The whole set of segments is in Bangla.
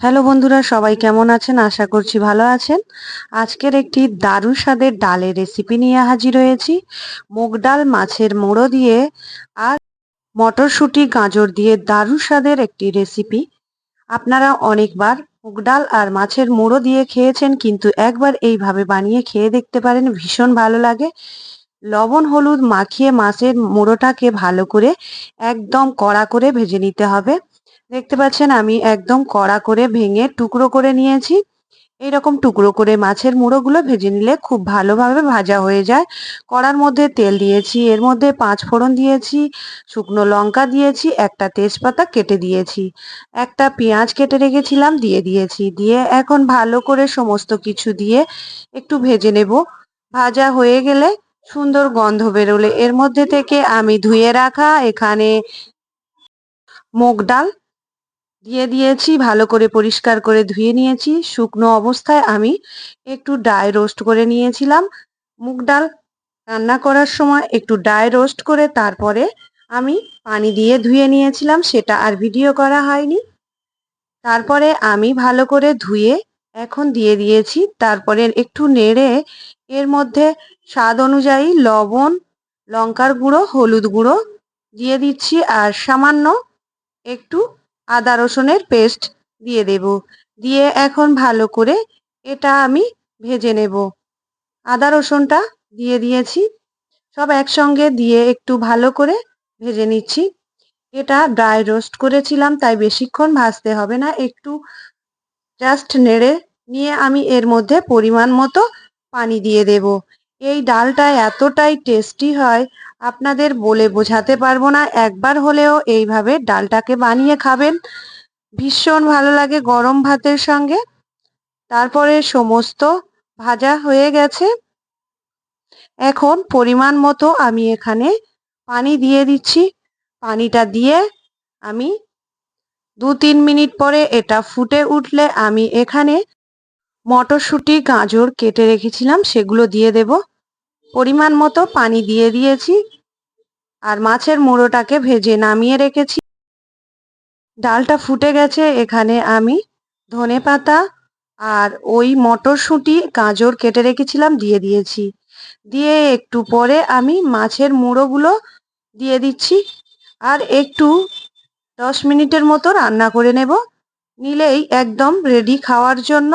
হ্যালো বন্ধুরা, সবাই কেমন আছেন? আশা করছি ভালো আছেন। আজকের একটি দারুণ স্বাদের ডালের রেসিপি নিয়ে হাজির হয়েছি। মুগ ডাল মাছের মোড়ো দিয়ে আর মটরশুঁটি, গাজর দিয়ে দারুণ স্বাদের একটি রেসিপি আপনারা অনেকবার মুগ ডাল আর মাছের মুড়ো দিয়ে খেয়েছেন, কিন্তু একবার এইভাবে বানিয়ে খেয়ে দেখতে পারেন, ভীষণ ভালো লাগে। লবণ, হলুদ মাখিয়ে মাছের মুড়োটাকে ভালো করে একদম কড়া করে ভেজে নিতে হবে। দেখতে পাচ্ছেন আমি একদম কড়া করে ভেঙে টুকরো করে নিয়েছি। এইরকম টুকরো করে মাছের মুড়োগুলো ভেজে নিলে খুব ভালোভাবে ভাজা হয়ে যায়। কড়ার মধ্যে তেল দিয়েছি, এর মধ্যে পাঁচ ফোড়ন দিয়েছি, শুকনো লঙ্কা দিয়েছি, একটা তেজপাতা কেটে দিয়েছি। একটা পেঁয়াজ কেটে রেখেছিলাম, দিয়ে দিয়েছি। দিয়ে এখন ভালো করে সমস্ত কিছু দিয়ে একটু ভেজে নেব। ভাজা হয়ে গেলে সুন্দর গন্ধ বেরোলে। এর মধ্যে থেকে আমি ধুয়ে রাখা, এখানে মুগ ডাল দিয়ে দিয়েছি, ভালো করে পরিষ্কার করে ধুয়ে নিয়েছি। শুকনো অবস্থায় আমি একটু ডাই রোস্ট করে নিয়েছিলাম। মুগ ডাল রান্না করার সময় একটু ডাই রোস্ট করে তারপরে আমি পানি দিয়ে ধুয়ে নিয়েছিলাম, সেটা আর ভিডিও করা হয়নি। তারপরে আমি ভালো করে ধুয়ে এখন দিয়ে দিয়েছি। তারপরে একটু নেড়ে এর মধ্যে স্বাদ অনুযায়ী লবণ, লঙ্কার গুঁড়ো, হলুদ গুঁড়ো দিয়ে দিচ্ছি আর সামান্য একটু আদা রসুনের পেস্ট দিয়ে দেব। দিয়ে এখন ভালো করে এটা আমি ভেজে নেব। আদা রসুনটা দিয়ে দিয়েছি। সব একসঙ্গে দিয়ে একটু ভালো করে ভেজে নিচ্ছি। এটা ড্রাই রোস্ট করেছিলাম, তাই বেশিক্ষণ ভাজতে হবে না। একটু জাস্ট নেড়ে নিয়ে আমি এর মধ্যে পরিমাণ মতো পানি দিয়ে দেব। এই ডালটা এতটাই টেস্টি হয়, আপনাদের বলে বোঝাতে পারব না। একবার হলেও এইভাবে ডালটাকে বানিয়ে খাবেন। ভীষণ ভালো লাগে গরম ভাতের সঙ্গে। তারপরে সমস্ত ভাজা হয়ে গেছে। এখন পরিমাণ মতো আমি এখানে পানি দিয়ে দিচ্ছি। পানিটা দিয়ে আমি দু তিন মিনিট পরে এটা ফুটে উঠলে আমি এখানে মটরশুঁটি, গাজর কেটে রেখেছিলাম, সেগুলো দিয়ে দেব। পরিমাণ মতো পানি দিয়ে দিয়েছি আর মাছের মুড়োটাকে ভেজে নামিয়ে রেখেছি। ডালটা ফুটে গেছে, এখানে আমি ধনে পাতা আর ওই মটরশুঁটি, গাজর কেটে রেখেছিলাম, দিয়ে দিয়েছি। দিয়ে একটু পরে আমি মাছের মুড়োগুলো দিয়ে দিচ্ছি আর একটু দশ মিনিটের মতো রান্না করে নেব। নিলেই একদম রেডি খাওয়ার জন্য।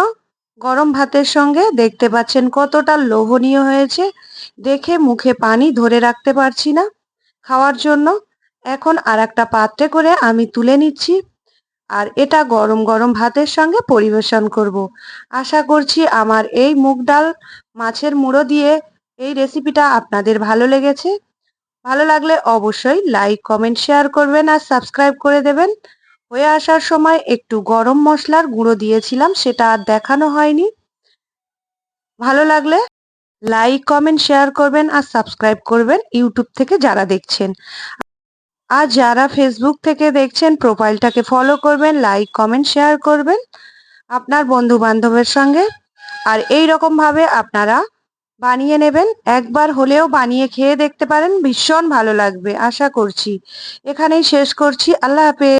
গরম ভাতের সঙ্গে দেখতে পাচ্ছেন কতটা লোভনীয় হয়েছে। দেখে মুখে পানি ধরে রাখতে পারছি না। খাওয়ার জন্য এখন আর একটা পাত্রে করে আমি তুলে নিচ্ছি। আর এটা গরম গরম ভাতের সঙ্গে পরিবেশন করব। আশা করছি আমার এই মুগ ডাল মাছের মুড়ো দিয়ে এই রেসিপিটা আপনাদের ভালো লেগেছে। ভালো লাগলে অবশ্যই লাইক, কমেন্ট, শেয়ার করবেন আর সাবস্ক্রাইব করে দেবেন। হয়ে আসার সময় একটু গরম মশলার গুঁড়ো দিয়েছিলাম, সেটা আর দেখানো হয়নি। ভালো লাগলে লাইক, কমেন্ট, শেয়ার করবেন আর সাবস্ক্রাইব করবেন ইউটিউব থেকে যারা দেখছেন। আর যারা ফেসবুক থেকে দেখছেন, প্রোফাইলটাকে ফলো করবেন, লাইক, কমেন্ট, শেয়ার করবেন আপনার বন্ধু বান্ধবের সঙ্গে। আর এই রকমভাবে আপনারা বানিয়ে নেবেন। একবার হলেও বানিয়ে খেয়ে দেখতে পারেন, ভীষণ ভালো লাগবে। আশা করছি। এখানেই শেষ করছি। আল্লাহ হাফেজ।